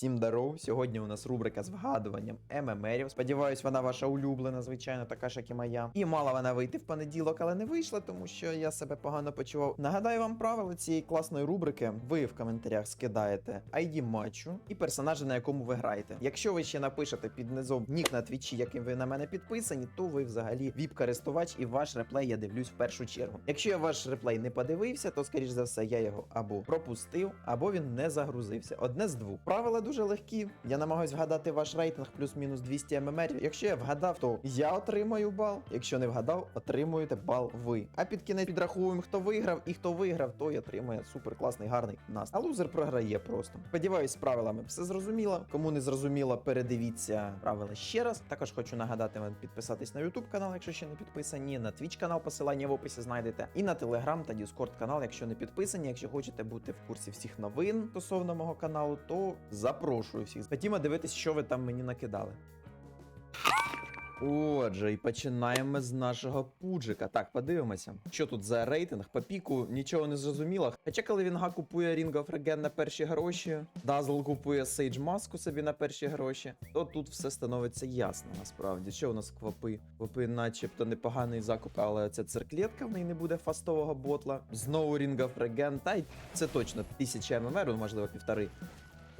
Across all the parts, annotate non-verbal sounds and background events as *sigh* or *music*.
Всім даров. Сьогодні у нас рубрика з вгадуванням ММРів. Сподіваюсь, вона ваша улюблена, звичайно, така ж, як і моя. І мала вона вийти в понеділок, але не вийшла, тому що я себе погано почував. Нагадаю вам правила цієї класної рубрики. Ви в коментарях скидаєте ID матчу і персонажа, на якому ви граєте. Якщо ви ще напишете під низом нік на твічі, яким ви на мене підписані, то ви взагалі віп-користувач і ваш реплей я дивлюсь в першу чергу. Якщо я ваш реплей не подивився, то скоріш за все я його або пропустив, або він не загрузився. Одне з двох. Правила дуже легкі. Я намагаюсь вгадати ваш рейтинг плюс-мінус 200 ММР. Якщо я вгадав, то я отримаю бал. Якщо не вгадав, отримуєте бал ви. А під кінець підраховуємо, хто виграв, і хто виграв, той отримує супер класний, гарний нас. А лузер програє просто. Сподіваюсь, з правилами все зрозуміло. Кому не зрозуміло, передивіться правила ще раз. Також хочу нагадати вам підписатись на YouTube канал, якщо ще не підписані, на Twitch канал, посилання в описі знайдете, і на Telegram та Discord канал, якщо не підписані. Якщо хочете бути в курсі всіх новин стосовно мого каналу, то запрошую всіх. Хотімо дивитись, що ви там мені накидали. Отже, і починаємо з нашого пуджика. Так, подивимося, що тут за рейтинг. По піку нічого не зрозуміло. Хоча коли Вінга купує Ring of Regen на перші гроші, Дазл купує Сейдж маску собі на перші гроші, то тут все становиться ясно насправді. Що у нас квапи? Квапи, начебто непоганий закуп, але це церклетка, в неї не буде фастового ботла. Знову Ring of Regen, та й це точно 1000 ММР, можливо, півтори.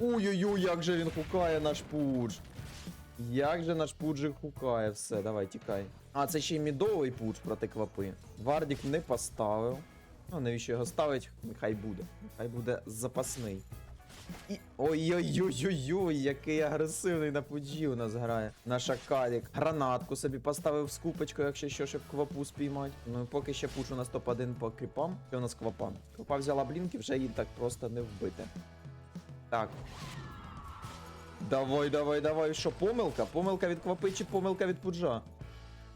Ой-ой-ой, як же він хукає наш пудж. Як же наш пуджик хукає все, давай тікай. А, це ще й мідовий пудж проти квапи. Вардік не поставив. Ну, навіщо його ставить? Нехай буде. Нехай буде запасний. І. Ой-ой-ой-ой-ой, який агресивний на пуджі у нас грає. Наш Акалік. Гранатку собі поставив з купочкою, якщо що, щоб квапу спіймати. Ну і поки ще пуш у нас топ-1 по кріпам. Що у нас квапа? Квапа взяла блінки, вже її так просто не вбити. Так, Давай, давай, давай. Що, помилка? Помилка від квапи чи помилка від пуджа?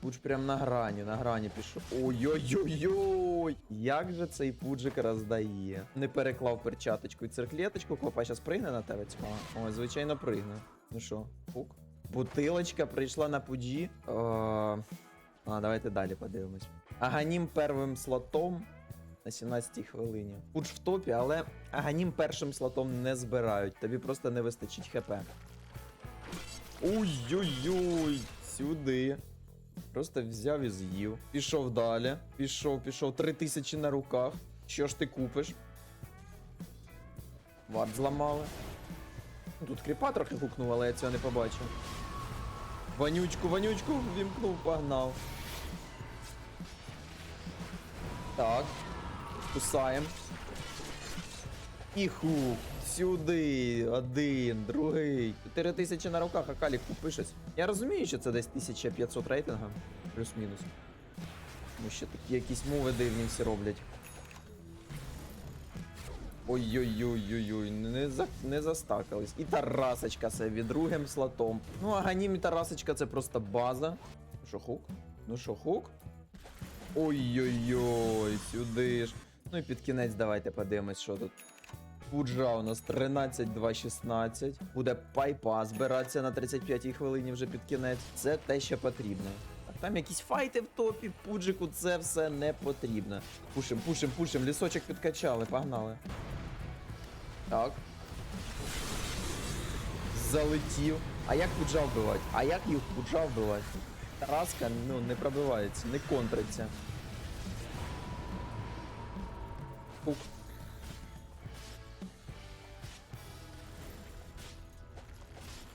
Пудж прям на грані, на грані пішов. Ой-ой-ой-ой! Як же цей пуджик роздає? Не переклав перчаточку і цирклеточку, квапа зараз пригне на тебе цьма. Ой, звичайно, пригне. Ну що, фук? Бутилочка прийшла на пуджі. О... А, давайте далі подивимось. Аганім первим слотом на 17-й хвилині. Пудж в топі, але Аганім першим слотом не збирають. Тобі просто не вистачить хп. Ой-ой-ой, сюди. Просто взяв і з'їв. Пішов далі. Пішов, пішов. Три тисячі на руках. Що ж ти купиш? Вард зламали. Тут кріпа трохи гукнув, але я цього не побачив. Вонючку, вонючку вімкнув, погнав. Так. Кусаємо. І хук. Сюди. Один, другий. 4 тисячі на руках, а калік купишець. Я розумію, що це десь 1500 рейтинга. Плюс-мінус. Тому що такі якісь мови дивні всі роблять. Ой-ой-ой-ой-ой, не, за, не застакались. І Тарасочка собі другим слотом. Ну, а Ганім і Тарасочка це просто база. Ну що, хук? Ну що, хук? Ой-ой-ой, сюди ж. Ну і під кінець давайте подивимось, що тут. Пуджа у нас 13-2-16. Буде пайпа збиратися на 35-й хвилині вже під кінець. Це те, що потрібно. Там якісь файти в топі, пуджику це все не потрібно. Пушим, пушим, пушим, лісочок підкачали, погнали. Так. Залетів. А як пуджа вбивати? А як їх пуджа вбивати? Тараска ну, не пробивається, не контриться. Хук.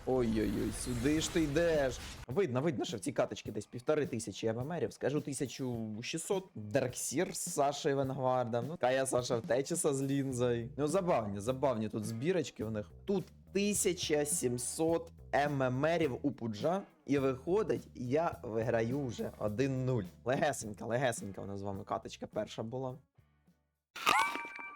Ой-ой-ой, сюди ж ти йдеш. Видно, видно, що в цій каточці десь півтори тисячі ММРів. Скажу 1600. Дарксір з Сашою Венгвардом. Ну, Кая Саша втечеса з лінзою. Ну, забавні, забавні тут збірочки у них. Тут 1700 ММРів у пуджа. І виходить, я виграю вже 1-0. Легесенька, легесенька у нас з вами каточка перша була.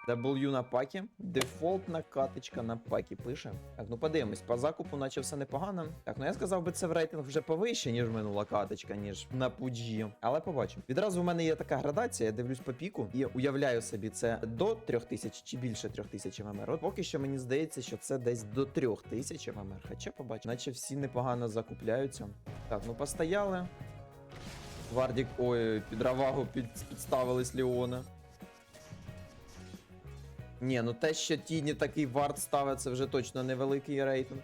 W на пакі. Дефолтна каточка на пакі пише. Так, ну подивимось, по закупу, наче все непогано. Так, ну я сказав би, це в рейтинг вже повище, ніж минула каточка, ніж на пуджі. Але побачимо. Відразу в мене є така градація, я дивлюсь по піку і уявляю собі, це до 3000 чи більше 3000 ММР. От поки що мені здається, що це десь до 3000 ММР. Хоча побачимо, наче всі непогано закупляються. Так, ну постояли. Вардік, ой, під равагу під, підставили Ліона. Ні, ну те, що Тіні такий вард ставить, це вже точно невеликий рейтинг.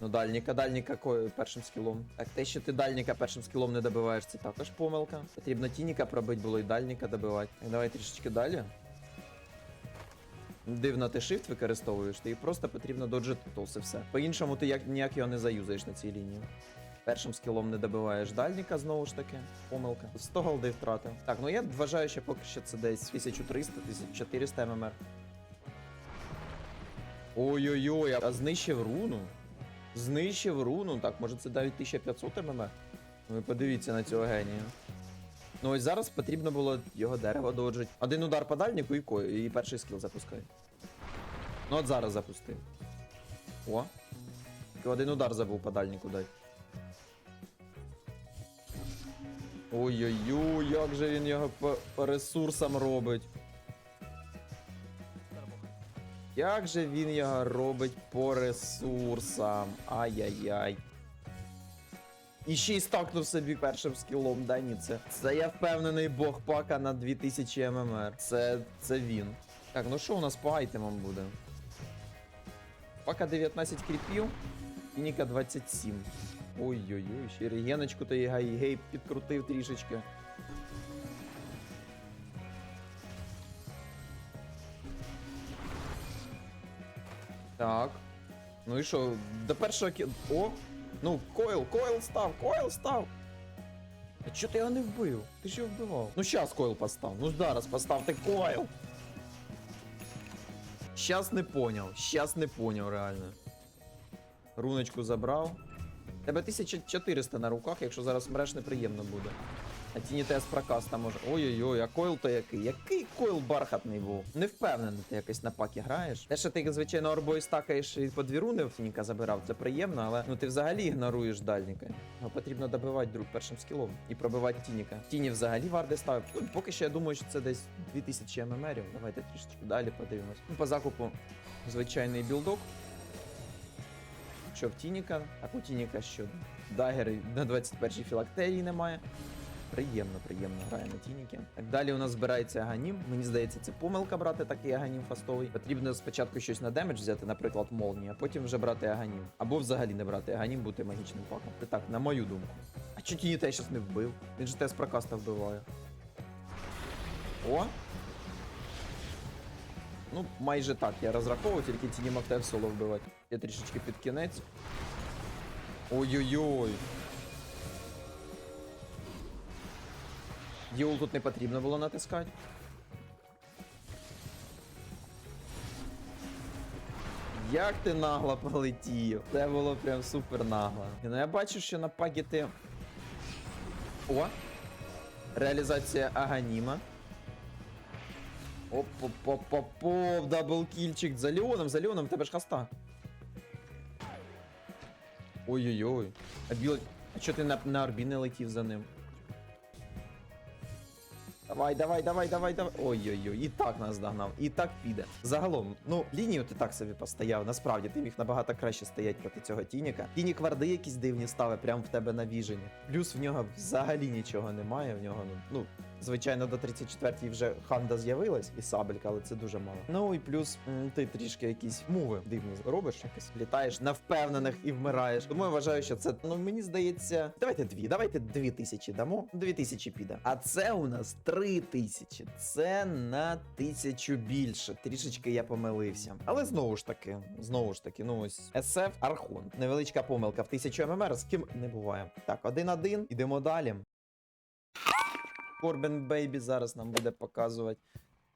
Ну, дальніка, дальніка першим скілом. Так, те, що ти дальніка першим скілом не добиваєш, це також помилка. Потрібно тініка пробити було і дальніка добивати. Так, давай трішечки далі. Дивно, ти shift використовуєш, ти просто потрібно доджити толс і все. По-іншому ти як, ніяк його не заюзаєш на цій лінії. Першим скілом не добиваєш дальніка, знову ж таки. Помилка. 100 голди втратив. Так, ну я вважаю, що поки що це десь 1300-1400 ММР. Ой-ой-ой, а знищив руну. Знищив руну. Так, може це навіть 1500 ММР? Ви подивіться на цього генія. Ну ось зараз потрібно було його дерево доджить. Один удар по дальніку і кою, і перший скіл запускай. Ну от зараз запустив. О. Тільки один удар забув по дальніку дати. Ой-ой-ой, як же він його по ресурсам робить. Як же він його робить по ресурсам? Ай-яй-яй. І ще й стакнув собі першим скілом, да ні, це. Це я впевнений бог пака на 2000 ММР. Це, це він. Так, ну що у нас по айтемам буде? Пака 19 кріпів, і Ніка 27. Ой-ой-ой, ще регеночку гей, гей підкрутив трішечки. Так. Ну і що, до першого кі... О! Ну, койл, койл став, койл став. А чого ти його не вбив? Ти ж його вбивав. Ну щас койл постав. Ну зараз поставте койл. Щас не поняв. Щас не поняв, реально. Руночку забрав. Тебе 1400 на руках, якщо зараз мреш, неприємно буде. А тіні ТС прокаста може. Ой-ой-ой, а койл то який? Який койл бархатний був? Не впевнений, ти якось на пакі граєш. Те, що ти, звичайно, орбою стакаєш і по дві руни в Тініка забирав, це приємно, але ну ти взагалі ігноруєш дальніка. Ну потрібно добивати друг першим скілом і пробивати Тініка. Тіні взагалі варди ставив. Ну, поки що я думаю, що це десь 2000 ММРів. Давайте трішечки далі подивимось. Ну, по закупу звичайний білдок. Що в Тініка, так у Тініка що дагери на 21-й філактерії немає. Приємно, приємно грає на Тініки. Так далі у нас збирається аганім. Мені здається, це помилка брати такий аганім фастовий. Потрібно спочатку щось на демедж взяти, наприклад, молнію, а потім вже брати аганім. Або взагалі не брати аганім, бути магічним паком. Це так, на мою думку. А чого Тіні те щас не вбив? Він же те прокаста вбиває. О! Ну, майже так. Я розраховував, тільки Тіні мав те соло вбивати. Я трішечки під кінець. Ой-ой-ой. Діул тут не потрібно було натискати. Як ти нагло полетів? Це було прям супер нагло. Ну я бачу, що на пагі ти. О! Реалізація Аганіма. Оп-оп-оп-оп, даблкільчик за Леоном, за Леоном, тебе ж хаста. Ой-ой-ой. А біл... А чого ти на, на орбі не летів за ним? Давай, давай, давай, давай, давай. Ой-ой-ой, і так нас догнав, і так піде. Загалом, ну, лінію ти так собі постояв. Насправді ти міг набагато краще стоять проти цього Тініка. Тінік варди якісь дивні стави прямо в тебе на віжені. Плюс в нього взагалі нічого немає. В нього, ну, ну звичайно, до 34-ї вже ханда з'явилась і сабелька, але це дуже мало. Ну і плюс ти трішки якісь муви дивні робиш, якось літаєш на впевнених і вмираєш. Тому я вважаю, що це, ну мені здається, давайте дві, давайте дві тисячі дамо. Дві тисячі піде. А це у нас три тисячі. Це на тисячу більше. Трішечки я помилився. Але знову ж таки, знову ж таки, ну ось SF Архон. Невеличка помилка в 1000 ММР, з ким не буває. Так, один-один, ідемо далі. Корбен Бейбі зараз нам буде показувати,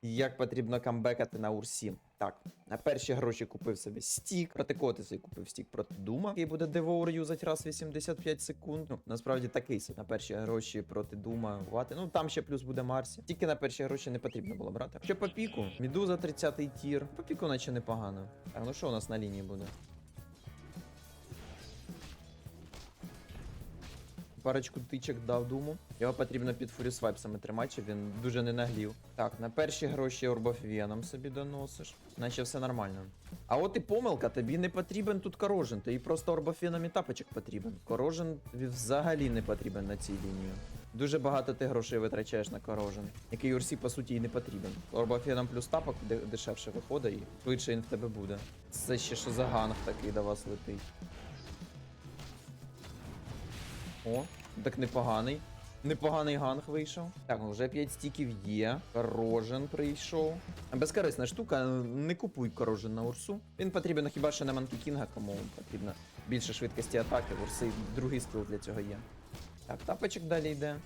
як потрібно камбекати на Урсі. Так, на перші гроші купив собі стік. Проти собі купив стік проти Дума, який буде Девоур юзать раз 85 секунд. Ну, насправді такий собі. На перші гроші проти Дума гувати. Ну там ще плюс буде Марсі. Тільки на перші гроші не потрібно було брати. Що по піку? Мідуза 30-й тір. По піку наче непогано. Так, ну що у нас на лінії буде? Парочку тичок дав думу. Його потрібно під фурісвайпсами тримати, щоб він дуже не наглів. Так, на перші гроші Орбофвеном собі доносиш. Наче все нормально. А от і помилка, тобі не потрібен тут корожен, тобі просто орбофеном і тапочок потрібен. Корожен взагалі не потрібен на цій лінії. Дуже багато ти грошей витрачаєш на корожен, який Урсі по суті і не потрібен. Орбафіном плюс тапок дешевше виходить і швидше він в тебе буде. Це ще що за ганг такий до вас летить. О, так непоганий. Непоганий ганг вийшов. Так, ну вже 5 стіків є. Корожен прийшов. Безкорисна штука, не купуй корожен на урсу. Він потрібен хіба що на Манкі Кінга, кому потрібно більше швидкості атаки. Урси другий скіл для цього є. Так, тапочок далі йде.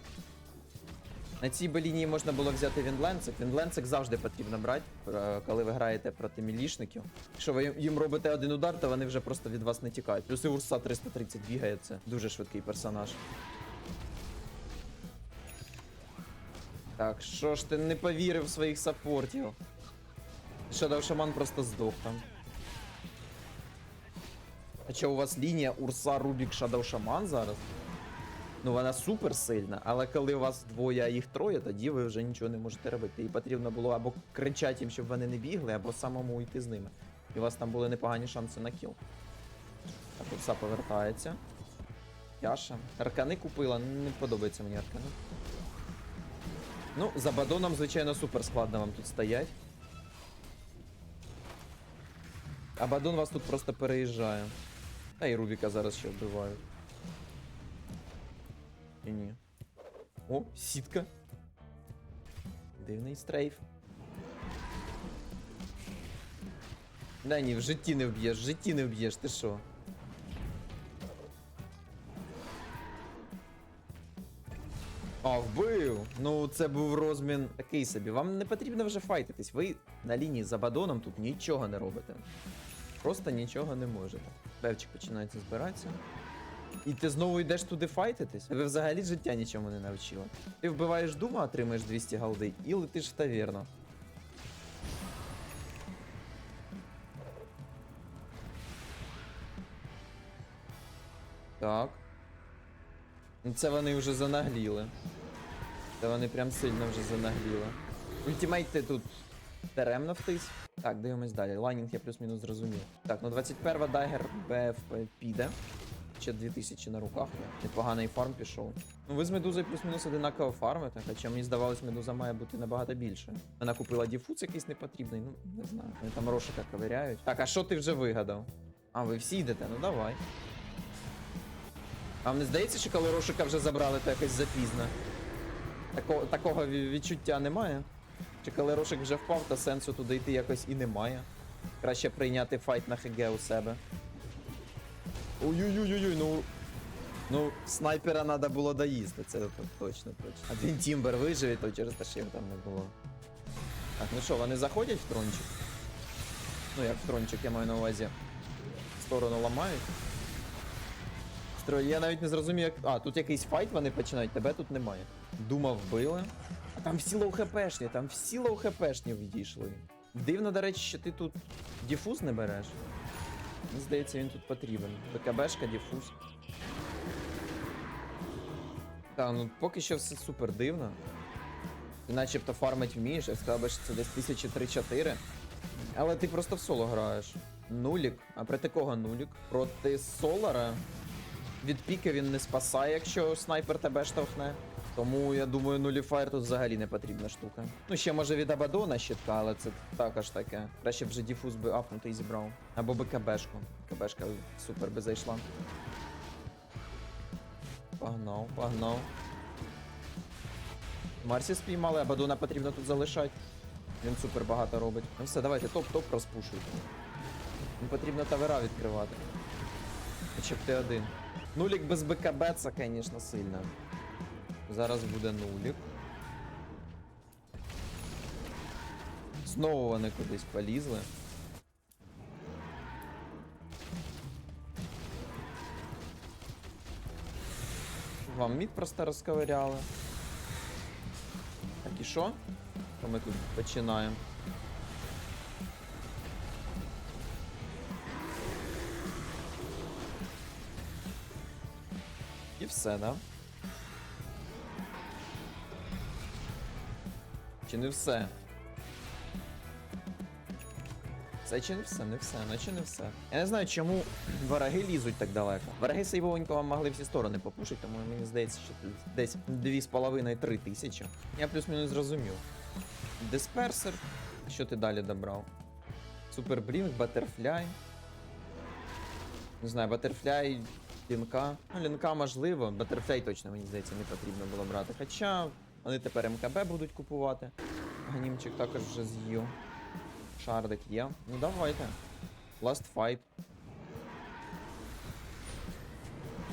На цій би лінії можна було взяти Вінленцик. Вінленцик завжди потрібно брати, коли ви граєте проти мілішників. Якщо ви їм робите один удар, то вони вже просто від вас не тікають. Плюс і Урса 330 бігає, це дуже швидкий персонаж. Так, що ж ти не повірив своїх саппортів? Shadow Шаман просто здох там. Хоча у вас лінія Урса Рубік Shadow Шаман зараз? Ну, вона супер сильна, але коли у вас двоє, а їх троє, тоді ви вже нічого не можете робити. І потрібно було або кричати їм, щоб вони не бігли, або самому йти з ними. І у вас там були непогані шанси на кіл. Так, Урса повертається. Яша. Аркани купила, не подобається мені аркани. Ну, за бадоном, звичайно, супер складно вам тут стоять. А бадон вас тут просто переїжджає. Та і Рубіка зараз ще вбивають. І ні. О, сітка. Дивний стрейф. Да ні, в житті не вб'єш, в житті не вб'єш, ти що? А, вбив! Ну, це був розмін такий собі. Вам не потрібно вже файтитись. Ви на лінії за бадоном тут нічого не робите. Просто нічого не можете. Бевчик починається збиратися. І ти знову йдеш туди файтитись? Тебе взагалі життя нічому не навчило. Ти вбиваєш дума, отримаєш 200 голди і летиш в таверну. Так. Ну це вони вже занагліли. Це вони прям сильно вже занагліли. Ультимейт ти тут даремно втис. Так, дивимось далі. Лайнінг я плюс-мінус зрозумів. Так, ну 21 дайгер БФ піде. Ще 2000 на руках. Непоганий фарм пішов. Ну ви з медузою плюс-мінус одинаково фармите, хоча мені здавалось, медуза має бути набагато більше. Вона купила діфуц якийсь непотрібний, ну не знаю. Вони там рошика ковиряють. Так, а що ти вже вигадав? А, ви всі йдете, ну давай. А не здається, що коли рошика вже забрали, то якось запізно? Тако, такого відчуття немає? Чи коли рошик вже впав, то сенсу туди йти якось і немає. Краще прийняти файт на ХГ у себе. Ой-ой-ой-ой, ну. Ну, снайпера треба було доїсти, це точно, точно. Один Тімбер виживе, то через те, що їх там не було. Так, ну що, вони заходять в трончик? Ну як в трончик, я маю на увазі. Сторону ламають. Я навіть не зрозумів, як. А, тут якийсь файт вони починають, тебе тут немає. Дума вбили. А там всі лоу хпшні, там всі лоу хпшні відійшли. Дивно, до речі, що ти тут діфуз не береш. Мені здається, він тут потрібен. БКБшка, діфуз. Так, ну поки що все супер дивно. Ти начебто фармить вмієш, я сказав би, що це десь тисячі 3-4. Але ти просто в соло граєш. Нулік. А проти кого нулік? Проти Солара. Від піки він не спасає, якщо снайпер тебе штовхне. Тому я думаю, нуліфайр тут взагалі не потрібна штука. Ну ще може від Абадона щитка, але це також таке. Краще б вже діфуз би апнутий зібрав. Або би КБшку. КБшка супер би зайшла. Погнав, погнав. Марсі спіймали, Абадона потрібно тут залишати. Він супер багато робить. Ну все, давайте топ-топ розпушуйте. Їм потрібно тавера відкривати. Хоча б ти один. Нулік без БКБ це, звісно, сильно. Зараз буде нулік. Знову вони кудись полізли. Вам мід просто розковиряли. Так і що? То ми тут починаємо. І все, да? Чи не все? Це чи не все, не все, наче не все. Я не знаю, чому вороги лізуть так далеко. Вороги сейвовенько могли всі сторони попушити, тому мені здається, що десь 2,5-3 тисячі. Я плюс-мінус зрозумів. Дисперсер. Що ти далі добрав? Суперблінк, Батерфляй. Не знаю, Батерфляй, лінка. Ну, лінка можливо, Батерфляй точно, мені здається, не потрібно було брати. Хоча вони тепер МКБ будуть купувати. Ганімчик також вже з'їв. Шардик є. Ну давайте. Last fight.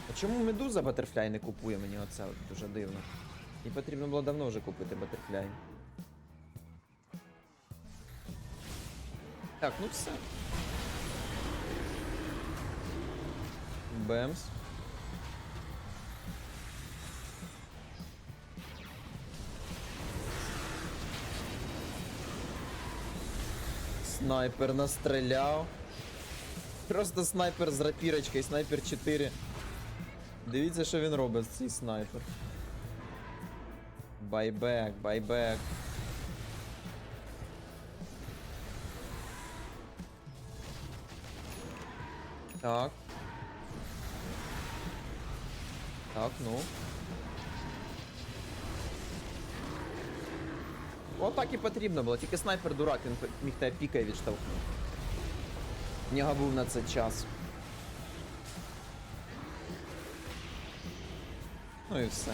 А чому медуза Батерфляй не купує мені оце дуже дивно. І потрібно було давно вже купити Батерфляй. Так, ну все. Бемс. Снайпер настріляв. Просто снайпер з рапірочкою, снайпер 4. Дивіться, що він робить цей снайпер. Байбек, байбек. Так. Так, ну. Отак і потрібно було, тільки снайпер дурак, він міг тебе пікає відштовхнути. Нього був на це час. Ну і все.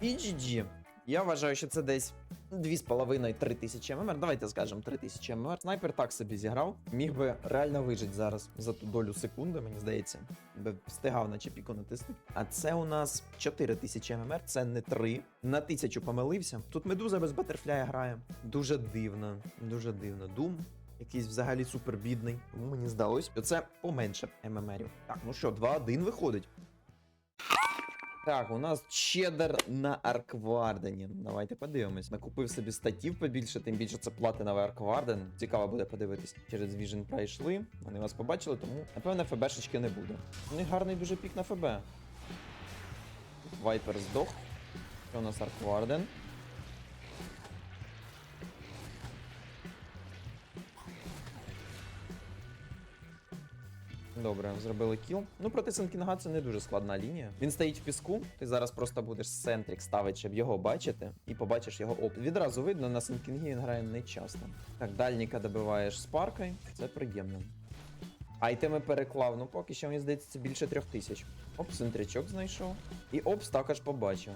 І GG. Я вважаю, що це десь 2,5-3 тисячі ММР. Давайте скажемо 3 тисячі ММР. Снайпер так собі зіграв. Міг би реально вижити зараз за ту долю секунди, мені здається. Би встигав наче піку натиснути. А це у нас 4 тисячі ММР, це не 3. На тисячу помилився. Тут медуза без батерфляя грає. Дуже дивно, дуже дивно. Дум. Якийсь взагалі супер бідний. Тому мені здалось, що це поменше ММРів. Так, ну що, 2-1 виходить. Так, у нас чедер на Арквардені. Давайте подивимось. Накупив собі статів побільше, тим більше це платиновий Аркварден. Цікаво буде подивитись. Через Vision пройшли. Вони вас побачили, тому напевно, ФБшечки не буде. У них гарний дуже пік на ФБ. Вайпер здох. Це у нас Аркварден. Добре, зробили кіл. Ну, проти Сенкінга це не дуже складна лінія. Він стоїть в піску, ти зараз просто будеш Сентрік ставити, щоб його бачити, і побачиш його оп. Відразу видно, на Сенкінгі він грає не часто. Так, дальніка добиваєш спаркою, це приємно. Айтеми переклав, ну поки що мені здається, це більше трьох тисяч. Оп, сентрячок знайшов. І опс також побачив.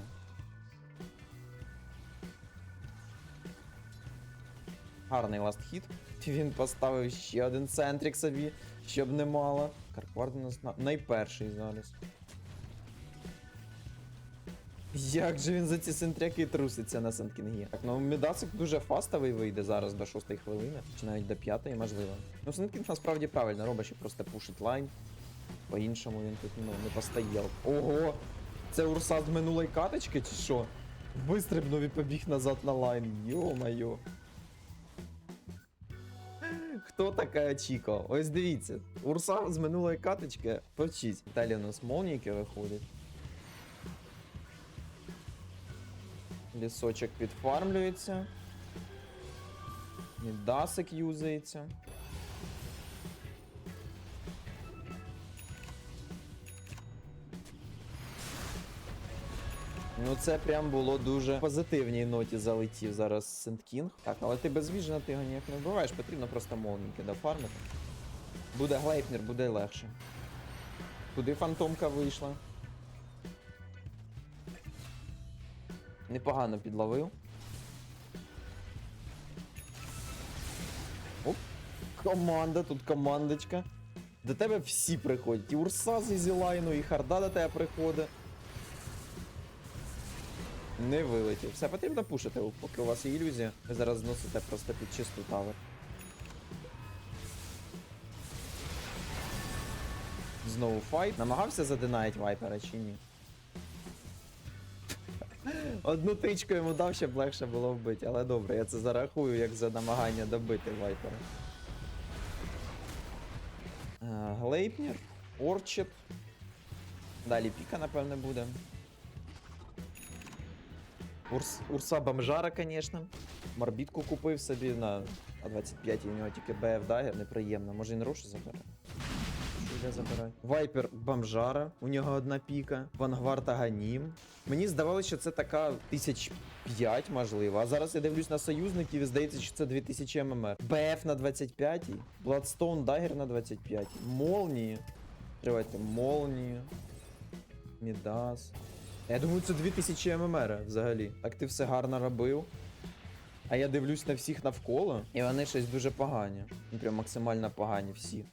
Гарний ласт хіт. Він поставив ще один центрик собі, щоб не мало. Карквард у нас на... найперший зараз. Як же він за ці сентряки труситься на Сенткінгі? Так, ну Медасик дуже фастовий вийде зараз до 6 хвилини, чи навіть до 5 можливо. Ну Сенткінг насправді правильно робить, що просто пушить лайн. По-іншому він тут ну, не постояв. Ого! Це Урса з минулої каточки чи що? Вистрибнув і побіг назад на лайн. Йо-майо. Хто така Чіко? Ось дивіться, Урсал з минулої каточки повчись. Далі у нас молніки виходять. Лісочок підфармлюється. Мідасик юзається. Ну це прям було дуже позитивній ноті залетів зараз Сент Кінг. Так, але ти без віжена ти його ніяк не вбиваєш, потрібно просто молніки дофармити. Буде глейпнер, буде легше. Куди фантомка вийшла? Непогано підловив. Оп, команда, тут командочка. До тебе всі приходять. І Урса з Ізілайну, і Харда до тебе приходить. Не вилетів. Все потрібно пушити, поки у вас є ілюзія. Ви зараз зносите просто під чисту тавер. Знову файт. Намагався задинаїть вайпера чи ні? *laughs* Одну тичку йому дав, щоб легше було вбити, але добре, я це зарахую як за намагання добити вайпера. Е, Глейпнір, Орчет. Далі піка, напевне, буде. Урс, урса бомжара, звісно. Марбітку купив собі на А25, і у нього тільки БФ дагер, неприємно. Може він рошу забере? Йде забирати? Вайпер бомжара, у нього одна піка. Вангвард Аганім. Мені здавалося, що це така тисяч п'ять, можливо. А зараз я дивлюсь на союзників і здається, що це 2000 ММР. БФ на 25, Bloodstone Dagger на 25, Молнії. Тривайте, Молнії. Мідас. Я думаю, це 2000 ММР взагалі. Так ти все гарно робив. А я дивлюсь на всіх навколо, і вони щось дуже погані. Ну, прям максимально погані всі.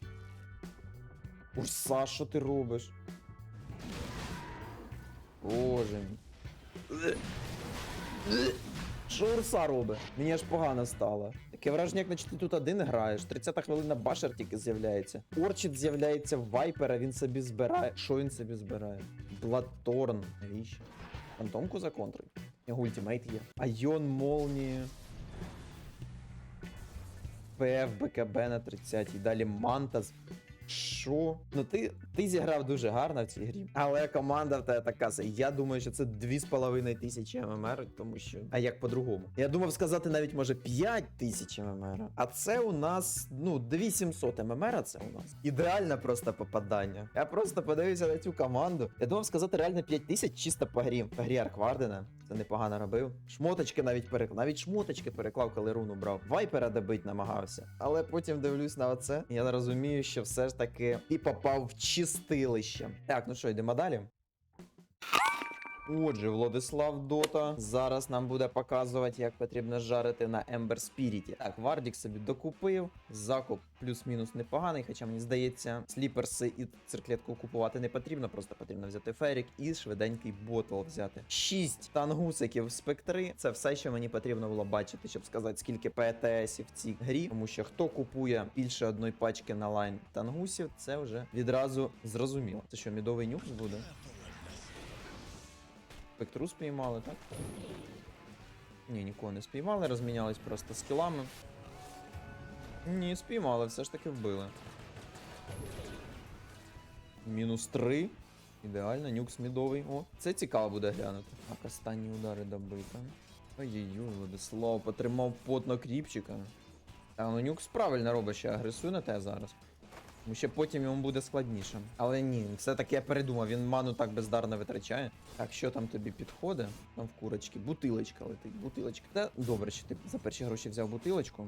Урса, що ти робиш? Боже мій. Що Урса робить? Мені аж погано стало. Таке враження, як наче ти тут один граєш. 30-та хвилина башер тільки з'являється. Орчит з'являється в вайпера, він собі збирає. Що він собі збирає? Блаторн. Навіщо? Фантомку законтрить. Його ультимейт є. Айон молнії. ПФ, БКБ на 30 і далі Мантас. Що? Ну ти, ти зіграв дуже гарно в цій грі, але команда в тебе така. Я думаю, що це 2,5 тисячі ММР, тому що. А як по-другому? Я думав сказати навіть може 5 тисяч ММР. А це у нас, ну, 2700 ММР це у нас. Ідеальне просто попадання. Я просто подивився на цю команду. Я думав сказати реально 5 тисяч чисто по грі. По грі Арквардена. Це непогано робив. Шмоточки навіть переклав. Навіть шмоточки переклав, коли руну брав. Вайпера добить намагався. Але потім дивлюсь на оце. Я розумію, що все ж таки і попав в чистилище. Так, ну що, йдемо далі. Отже, Владислав Дота зараз нам буде показувати, як потрібно жарити на Ember Spirit. Так, Вардік собі докупив. Закуп плюс-мінус непоганий, хоча мені здається, сліперси і цирклетку купувати не потрібно, просто потрібно взяти ферік і швиденький ботл взяти. Шість тангусиків спектри. Це все, що мені потрібно було бачити, щоб сказати, скільки ПТСів в цій грі. Тому що хто купує більше одної пачки на лайн тангусів, це вже відразу зрозуміло. Це що, мідовий нюкс буде? Спектру спіймали, так? Ні, нікого не спіймали, розмінялись просто скілами. Ні, спіймали, все ж таки вбили. Мінус 3. Ідеально, нюкс мідовий. О, це цікаво буде глянути. Так, останні удари добито. Ой-ой-ой, Владислав потримав потно кріпчика. Та ну нюкс правильно робить, що агресує на те зараз. Тому що потім йому буде складніше. Але ні, все-таки я передумав, він ману так бездарно витрачає. Так, що там тобі підходить? Там в курочки. Бутилочка летить, бутилочка. Та добре, що ти за перші гроші взяв бутилочку.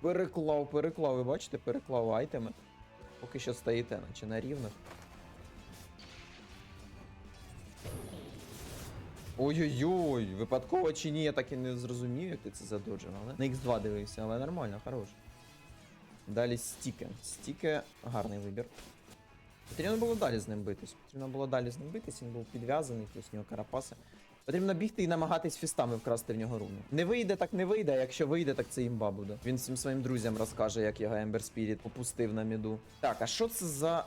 Переклав, переклав, ви бачите, переклав айтеми. Поки що стоїте, наче на рівних. Ой-ой-ой, випадково чи ні, я так і не зрозумів, як ти це задоджив, але на X2 дивився, але нормально, хорош. Далі стіки. Стіки гарний вибір. Потрібно було далі з ним битись. Потрібно було далі з ним битись, він був підв'язаний, плюс у нього карапаси. Потрібно бігти і намагатись фістами вкрасти в нього руну. Не вийде, так не вийде, а якщо вийде, так це імба буде. Він всім своїм друзям розкаже, як його Ember Spirit попустив на міду. Так, а що це за.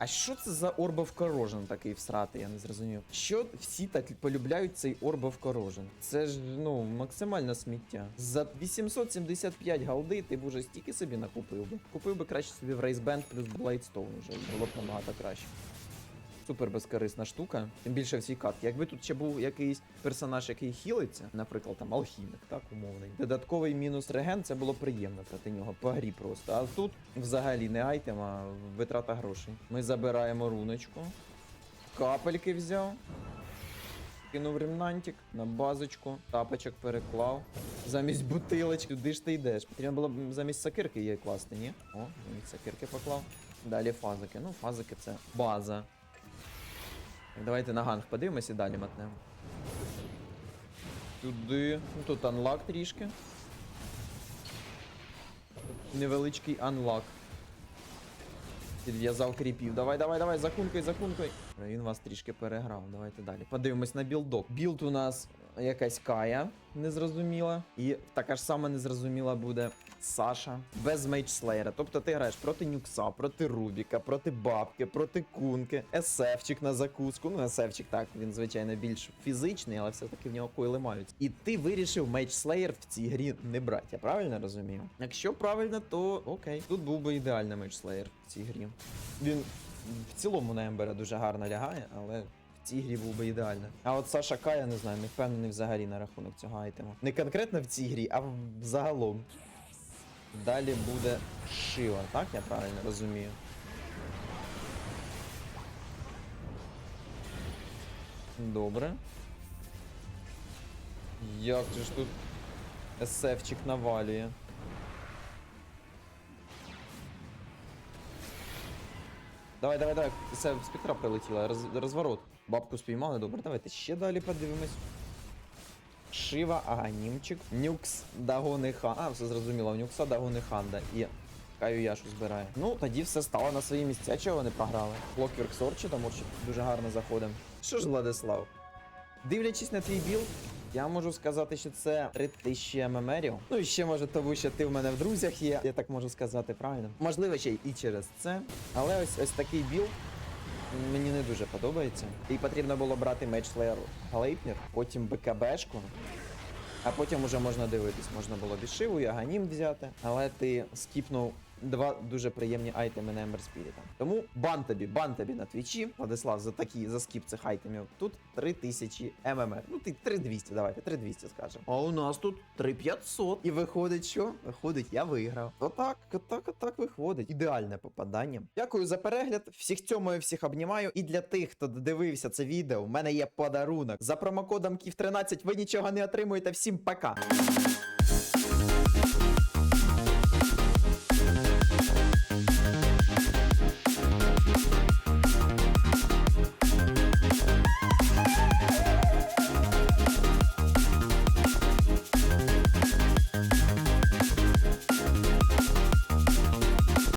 А що це за орбов корожен такий всратий, я не зрозумів. Що всі так полюбляють цей орбов корожен? Це ж ну максимальне сміття. За 875 галди ти б уже стільки собі накупив би. Купив би краще собі в Рейсбенд плюс Блейдстоун вже, було б набагато краще. Супер безкорисна штука, тим більше всі катки. Якби тут ще був якийсь персонаж, який хілиться, наприклад, там алхімік, так умовний. Додатковий мінус реген, це було приємно проти нього, по грі просто. А тут взагалі не айтем, а витрата грошей. Ми забираємо руночку. Капельки взяв. Кинув ремнантик на базочку, тапочок переклав. Замість бутилочки, куди ж ти йдеш? Потрібно було б замість сакирки її класти, ні? О, замість сакирки поклав. Далі фазики. Ну, фазики це база. Давайте на ганг подивимось і далі мотнемо. Туди. Ну тут анлак трішки. Невеличкий анлак. Підв'язав кріпів. Давай, давай, давай, закункай, закункай. Він вас трішки переграв. Давайте далі. Подивимось на білдок. Білд у нас якась Кая незрозуміла. І така ж сама незрозуміла буде Саша без мейджслеєра. Тобто ти граєш проти Нюкса, проти Рубіка, проти бабки, проти кунки, СФчик на закуску. Ну, СФчик так, він звичайно більш фізичний, але все-таки в нього койли мають. І ти вирішив мейджслеєр в цій грі не брати. Я правильно розумію? Якщо правильно, то окей. Тут був би ідеальний мейджслеєр в цій грі. Він в цілому на Ембера дуже гарно лягає, але в цій грі був би ідеально. А от Саша К, я не знаю, не впевнений взагалі на рахунок цього айтему. Не конкретно в цій грі, а взагалом. Далі буде Шива, так я правильно розумію? Добре. Як же ж тут СФчик навалює? Давай, давай, давай. Це спектра прилетіла. Роз, розворот. Бабку спіймали, добре. Давайте ще далі подивимось. Шива, Аганімчик, Нюкс, Дагони Хан. А, все зрозуміло, Нюкса Дагони Ханда. І Каю Яшу збирає. Ну, тоді все стало на свої місця, чого вони програли. Clockwork Сорчі, там от дуже гарно заходимо. Що ж, Владислав? Дивлячись на твій білд, я можу сказати, що це 3000 ММРів. Ну і ще може тому, що ти в мене в друзях є. Я так можу сказати правильно. Можливо, ще й через це. Але ось ось такий білд мені не дуже подобається. І потрібно було брати меч Slayer Глейпнер, потім БКБшку. А потім уже можна дивитись, можна було бішиву і аганім взяти, але ти скіпнув два дуже приємні айтеми на Ember Spirit. Тому бан тобі, бан тобі на твічі, Владислав, за такі за скіп цих айтемів. Тут 3000 ММР. Ну ти 3200, давайте, 3200 скажемо. А у нас тут 3500. І виходить, що? Виходить, я виграв. Отак, отак, отак виходить. Ідеальне попадання. Дякую за перегляд. Всіх цьомою, всіх обнімаю. І для тих, хто дивився це відео, в мене є подарунок. За промокодом KIF13 ви нічого не отримуєте. Всім пока.